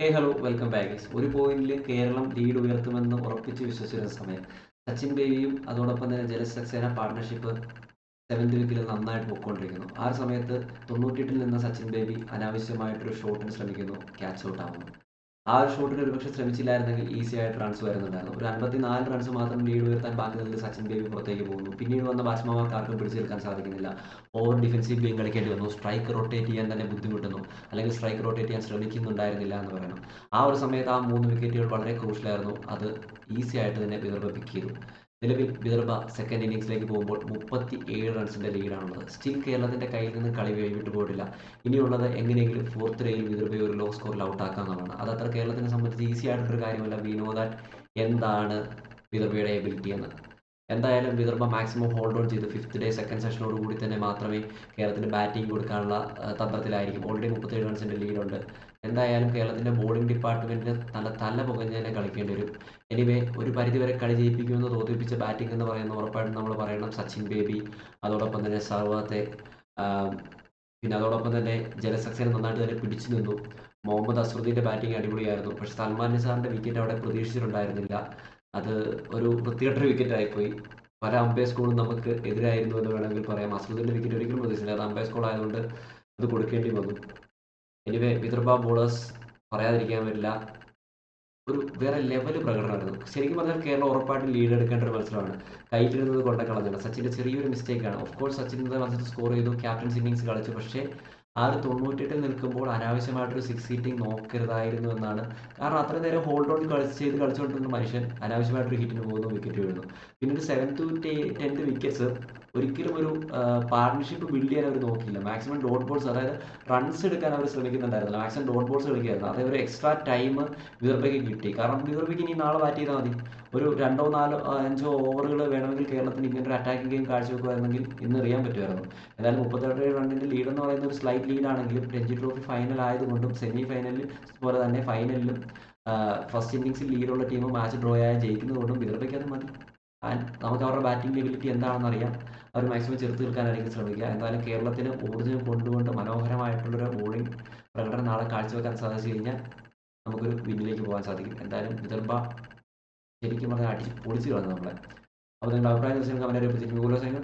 ഹേ hello welcome back ഒരു പോയിന്റിൽ Keralam lead ഉയർത്തുമെന്ന് ഉറപ്പിച്ച് വിശ്വസിക്കുന്ന സമയം. സച്ചിൻ ബേബിയും അതോടൊപ്പം തന്നെ ജലസക്സേന പാർട്ണർഷിപ്പ് സെവൻത് വീക്കിൽ നന്നായിട്ട് പൊയ്ക്കൊണ്ടിരിക്കുന്നു ആ സമയത്ത് തൊണ്ണൂറ്റിയെട്ടിൽ നിന്ന സച്ചിൻ ബേബി അനാവശ്യമായിട്ടൊരു ഷോട്ടിന് ശ്രമിക്കുന്നു. ക്യാച്ച് ഔട്ട് ആവുന്നു. ആ ഒരു ഷോട്ടിന് ഒരുപക്ഷെ ശ്രമിച്ചില്ലായിരുന്നെങ്കിൽ ഈസി ആയിട്ട് റൺസ് വരുന്നുണ്ടായിരുന്നു. ഒരു അൻപത്തി നാല് റൺസ് മാത്രം ലീഡ് ഉയർത്താൻ ബാക്കി നിൽക്കുന്ന സച്ചിൻ ബേബി പുറത്തേക്ക് പോകുന്നു. പിന്നീട് വന്ന ബാറ്റ്സ്മാൻമാർക്ക് ആർക്കും പിടിച്ചെടുക്കാൻ സാധിക്കുന്നില്ല. ഓവർ ഡിഫൻസീവ് ഗെയിം കളിക്കേണ്ടി വന്നു. സ്ട്രൈക്ക് റൊട്ടേറ്റ് ചെയ്യാൻ തന്നെ ബുദ്ധിമുട്ടുന്നു. അല്ലെങ്കിൽ സ്ട്രൈക്ക് റൊട്ടേറ്റ് ചെയ്യാൻ ശ്രമിക്കുന്നുണ്ടായിരുന്നില്ല എന്ന് പറയണം. ആ ഒരു സമയത്ത് ആ മൂന്ന് വിക്കറ്റുകൾ വളരെ ക്രൂഷ്യലായിരുന്നു അത് ഈസി ആയിട്ട് തന്നെ വിദർഭ പിക്ക് ചെയ്തു നിലവിൽ വിദർഭ സെക്കൻഡ് ഇന്നിങ്സിലേക്ക് പോകുമ്പോൾ മുപ്പത്തി ഏഴ് റൺസിന്റെ ലീഡാണുള്ളത് സ്റ്റിൽ കേരളത്തിന്റെ കയ്യിൽ നിന്ന് കളി വൈകിട്ട് പോയിട്ടില്ല ഇനിയുള്ളത് എങ്ങനെയെങ്കിലും ഫോർത്ത് ഡേയിൽ വിദർഭയെ ഒരു ലോ സ്കോറിൽ ഔട്ടാക്കുക എന്നുള്ളതാണ് അത് അത്ര കേരളത്തിനെ സംബന്ധിച്ച് ഈസി ആയിട്ടൊരു കാര്യമല്ല. വി നോ ദാറ്റ് എന്താണ് വിദർഭയുടെ എബിലിറ്റി എന്ന്. എന്തായാലും വിദർഭ മാക്സിമം ഹോൾഡ് ഓൺ ചെയ്ത് ഫിഫ്ത്ത് ഡേ സെക്കൻഡ് സെഷനോട് കൂടി തന്നെ മാത്രമേ കേരളത്തിന് ബാറ്റിംഗ് കൊടുക്കാനുള്ള തന്ത്രത്തിലായിരിക്കും. ഓൾറെഡി മുപ്പത്തേഴ് റൺസിന്റെ ലീഡുണ്ട് എന്തായാലും ബോളിംഗ് ഡിപ്പാർട്ട്മെന്റ് നല്ല തല പുകഞ്ഞ് തന്നെ കളിക്കേണ്ടി വരും. എനിവേ ഒരു പരിധിവരെ കളി ജയിപ്പിക്കുമെന്ന് തോന്നിപ്പിച്ച ബാറ്റിംഗ് എന്ന് പറയുന്ന ഉറപ്പായിട്ടും നമ്മൾ പറയണം. സച്ചിൻ ബേബി അതോടൊപ്പം തന്നെ സർവത്തെ പിന്നെ അതോടൊപ്പം തന്നെ ജലസക്സേന നന്നായിട്ട് തന്നെ പിടിച്ചു നിന്നു. മുഹമ്മദ് അസ്രുദ്ദീന്റെ ബാറ്റിംഗ് അടിപൊളിയായിരുന്നു. പക്ഷെ സൽമാൻ നിസാറിന്റെ വിക്കറ്റ് അവിടെ പ്രതീക്ഷിച്ചിട്ടുണ്ടായിരുന്നില്ല. അത് ഒരു വൃത്തികെട്ടൊരു വിക്കറ്റായിപ്പോയി പല അമ്പയർ സ്കോളും നമുക്ക് എതിരായിരുന്നു എന്ന് വേണമെങ്കിൽ പറയാം. അസ്രുദ്ദീന്റെ വിക്കറ്റ് ഒരിക്കലും പ്രതീക്ഷിച്ചില്ല. അത് അമ്പയർ സ്കൂൾ ആയതുകൊണ്ട് അത് കൊടുക്കേണ്ടി വന്നു. എനിവേ വിദർഭ ബോളേഴ്സ് പറയാതിരിക്കാൻ പറ്റില്ല. ഒരു വേറെ ലെവൽ പ്രകടനമായിരുന്നു. ശരിക്കും പറഞ്ഞാൽ കേരളം ഉറപ്പായിട്ടും ലീഡ് എടുക്കേണ്ട ഒരു മത്സരമാണ്. കൈറ്റിരുന്നത് കൊണ്ട കളഞ്ഞാണ് സച്ചിന്റെ ചെറിയൊരു മിസ്റ്റേക്കാണ് ഓഫ് കോഴ്സ് സച്ചിൻ ഇന്നത്തെ മത്സരത്തിൽ സ്കോർ ചെയ്തു. ക്യാപ്റ്റൻസ് ഇന്നിങ്സ് കളിച്ചു. പക്ഷേ ആ ഒരു തൊണ്ണൂറ്റെട്ടിൽ നിൽക്കുമ്പോൾ അനാവശ്യമായിട്ടൊരു സിക്സ് ഹിറ്റിംഗ് നോക്കരുതായിരുന്നു എന്നാണ്. കാരണം അത്ര നേരം ഹോൾഡ് ഓൺ കളിച്ച് ചെയ്ത് കളിച്ചുകൊണ്ടിരുന്ന മനുഷ്യൻ അനാവശ്യമായിട്ടൊരു ഹിറ്റിന് പോകുന്നു വിക്കറ്റ് വീഴുന്നു. പിന്നെ ഒരു സെവൻ ടു ടെൻത്ത് വിക്കറ്റ്സ് ഒരിക്കലും ഒരു പാർട്ണർഷിപ്പ് ബിൽഡ് ചെയ്യാൻ അവർ നോക്കിയില്ല. മാക്സിമം ഡോട്ട് ബോൾസ് അതായത് റൺസ് എടുക്കാൻ അവർ ശ്രമിക്കുന്നുണ്ടായിരുന്നില്ല. മാക്സിമം ഡോട്ട് ബോൾസ് കളിക്കുകയായിരുന്നു. അതേ ഒരു എക്സ്ട്രാ ടൈം വിദർഭയ്ക്ക് കിട്ടി. കാരണം വിദർഭയ്ക്ക് ഇനി നാളെ ബാറ്റ് ചെയ്താൽ മതി. ഒരു രണ്ടോ നാലോ അഞ്ചോ ഓവറുകൾ വേണമെങ്കിൽ കേരളത്തിന് ഇങ്ങനെ ഒരു അറ്റാക്കിംഗ് ഗെയിം കാഴ്ചവെക്കുമായിരുന്നെങ്കിൽ ഇന്ന് അറിയാൻ പറ്റുമായിരുന്നു. എന്തായാലും മുപ്പത്തേഴ് റണ്ണിന്റെ ലീഡ് എന്ന് പറയുന്ന ഒരു സ്ലൈറ്റ് ലീഡാണെങ്കിലും രഞ്ജി ട്രോഫി ഫൈനൽ ആയതുകൊണ്ടും സെമി ഫൈനലിൽ പോലെ തന്നെ ഫൈനലിലും ഫസ്റ്റ് ഇന്നിങ്സിൽ ലീഡുള്ള ടീം മാച്ച് ഡ്രോ ആയി ജയിക്കുന്നതുകൊണ്ടും വിദർഭയ്ക്ക് അത് മതി. ആൻഡ് നമുക്ക് അവരുടെ ബാറ്റിംഗ് എബിലിറ്റി എന്താണെന്ന് അറിയാം. അവർ മാക്സിമം ചെറുത്ത് തീർക്കാനായിരിക്കും ശ്രമിക്കുക. എന്തായാലും കേരളത്തിന് ഊർജം കൊണ്ടുകൊണ്ട് മനോഹരമായിട്ടുള്ളൊരു ബോളിംഗ് പ്രകടനം നാളെ കാഴ്ചവെക്കാൻ സാധിച്ചു കഴിഞ്ഞാൽ നമുക്കൊരു വിന്നിലേക്ക് പോകാൻ സാധിക്കും. എന്തായാലും വിദർഭ ശരിക്കും പറഞ്ഞാൽ അടിച്ച് പൊളിച്ചു കളഞ്ഞു നമ്മളെ. അപ്പോൾ നിങ്ങളുടെ അഭിപ്രായം തീർച്ചയായും കമന്റ് അറിയിപ്പിച്ചിരിക്കും സൈൻ